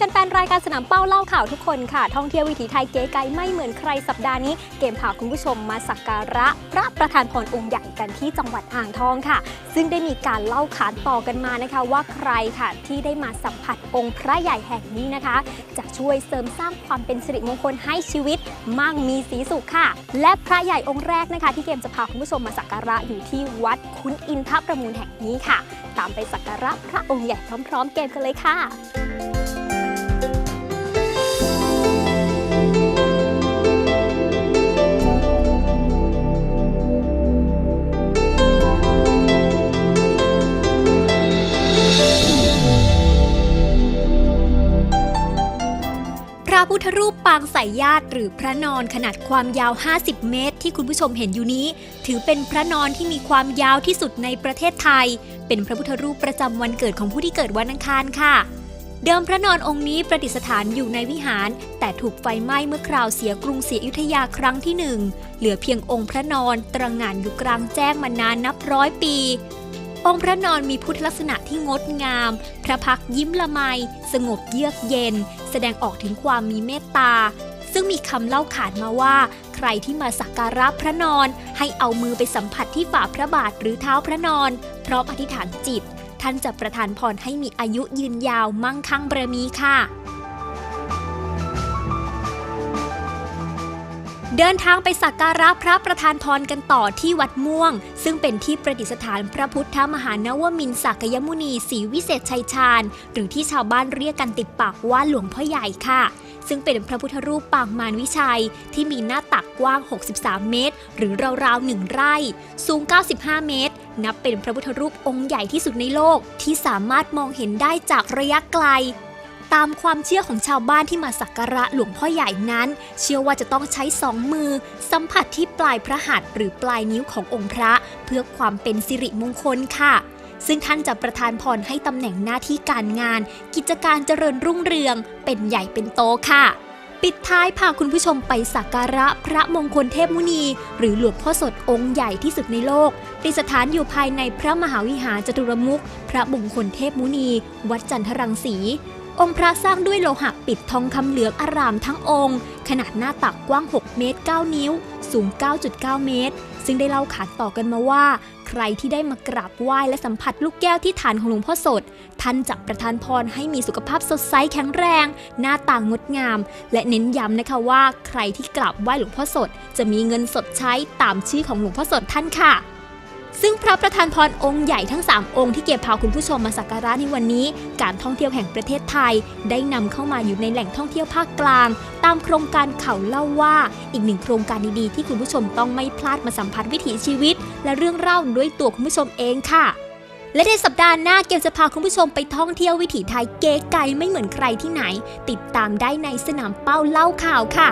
แฟนรายการสนามเป้าเล่าข่าวทุกคนค่ะ ท่องเที่ยววิถีไทยเก๋ไก๋ไม่เหมือนใครสัปดาห์นี้ เกมพาคุณผู้ชมมาสักการะ พระประธานพรองค์ใหญ่กันที่จังหวัดอ่างทองค่ะ ซึ่งได้มีการเล่าขานต่อกันมานะคะ ว่าใครค่ะที่ได้มาสัมผัสองค์พระใหญ่แห่งนี้นะคะ จะช่วยเสริมสร้างความเป็นสิริมงคลให้ชีวิต มั่งมีสีสุขค่ะ และพระใหญ่องค์แรกนะคะ ที่เกมจะพาคุณผู้ชมมาสักการะอยู่ที่วัดคุ้นอินทประมูลแห่งนี้ค่ะ ตามไปสักการะพระองค์ใหญ่พร้อม ๆ เกมกันเลยค่ะ ระพุทธรูปปางสายญาติหรือพระนอนขนาดความยาว 50 เมตร ที่คุณผู้ชมเห็นอยู่นี้ ถือเป็นพระนอนที่มีความยาวที่สุดในประเทศไทย เป็นพระพุทธรูปประจำวันเกิดของผู้ที่เกิดวันอังคารค่ะ เดิมพระนอนองค์นี้ประดิษฐานอยู่ในวิหาร แต่ถูกไฟไหม้เมื่อคราวเสียกรุงศรีอยุธยาครั้งที่หนึ่งเหลือเพียงองค์พระนอนตระหง่านอยู่กลางแจ้งมานานนับร้อยปี องค์พระนอนมีพุทธลักษณะที่งดงาม พระพักยิ้มละไม สงบเยือกเย็น แสดงออกถึงความมีเมตตา ซึ่งมีคำเล่าขานมาว่า ใครที่มาสักการะพระนอน ให้เอามือไปสัมผัสที่ฝ่าพระบาทหรือเท้าพระนอนพร้อมอธิษฐานจิต ท่านจะประทานพรให้มีอายุยืนยาวมั่งคั่งบารมีค่ะ เดินทางไปสักการะพระประธานพรกันต่อที่วัดม่วง ซึ่งเป็นที่ประดิษฐานพระพุทธมหานวมินทร์ศักยมุนีศรีวิเศษชัยชาญ หรือที่ชาวบ้านเรียกกันติดปากว่าหลวงพ่อใหญ่ค่ะ ซึ่งเป็นพระพุทธรูปปางมารวิชัย ที่มีหน้าตักกว้าง 63 เมตร หรือราวๆหนึ่งไร่ สูง 95 เมตร นับเป็นพระพุทธรูปองค์ใหญ่ที่สุดในโลก ที่สามารถมองเห็นได้จากระยะไกล ตามความเชื่อของชาวบ้านที่มาสักการะหลวงพ่อใหญ่นั้น เชื่อว่าจะต้องใช้สองมือ สัมผัสที่ปลายพระหัตถ์หรือปลายนิ้วขององค์พระ เพื่อความเป็นสิริมงคลค่ะ ซึ่งท่านจะประทานพรให้ตำแหน่งหน้าที่การงาน กิจการเจริญรุ่งเรือง เป็นใหญ่เป็นโตค่ะปิดท้ายพาคุณผู้ชมไปสักการะพระมงคลเทพมุนี หรือหลวงพ่อสดองค์ใหญ่ที่สุดในโลกประดิษฐานอยู่ภายในพระมหาวิหารจตุรมุขพระมงคลเทพมุนี วัดจันทรังสี องค์พระสร้างด้วยโลหะปิดทองคำเหลืองอารามทั้งองค์ ขนาดหน้าตักกว้าง 6 เมตร 9 นิ้ว สูง 9.9 เมตร ซึ่งได้เล่าขานต่อกันมาว่า ใครที่ได้มากราบไหว้และสัมผัสลูกแก้วที่ฐานของหลวงพ่อสด ท่านจะประทานพรให้มีสุขภาพสดใสแข็งแรง หน้าต่างงดงาม และเน้นย้ำนะคะว่า ใครที่กราบไหว้หลวงพ่อสด จะมีเงินสดใช้ตามชื่อของหลวงพ่อสดท่านค่ะ ซึ่งพระประธานพรองค์ใหญ่ทั้ง 3 องค์ที่เก็บพาคุณผู้ชมมาสักการะในวันนี้ การท่องเที่ยวแห่งประเทศไทย ได้นำเข้ามาอยู่ในแหล่งท่องเที่ยวภาคกลาง ตามโครงการเขาเล่าว่า อีกหนึ่งโครงการดีๆที่คุณผู้ชมต้องไม่พลาดมาสัมผัสวิถีชีวิต และเรื่องเล่าด้วยตัวคุณผู้ชมเองค่ะและในสัปดาห์หน้าเกมจะพาคุณผู้ชมไปท่องเที่ยววิถีไทยเก๋ไก๋ไม่เหมือนใครที่ไหน ติดตามได้ในสนามเป้าเล่าข่าวค่ะ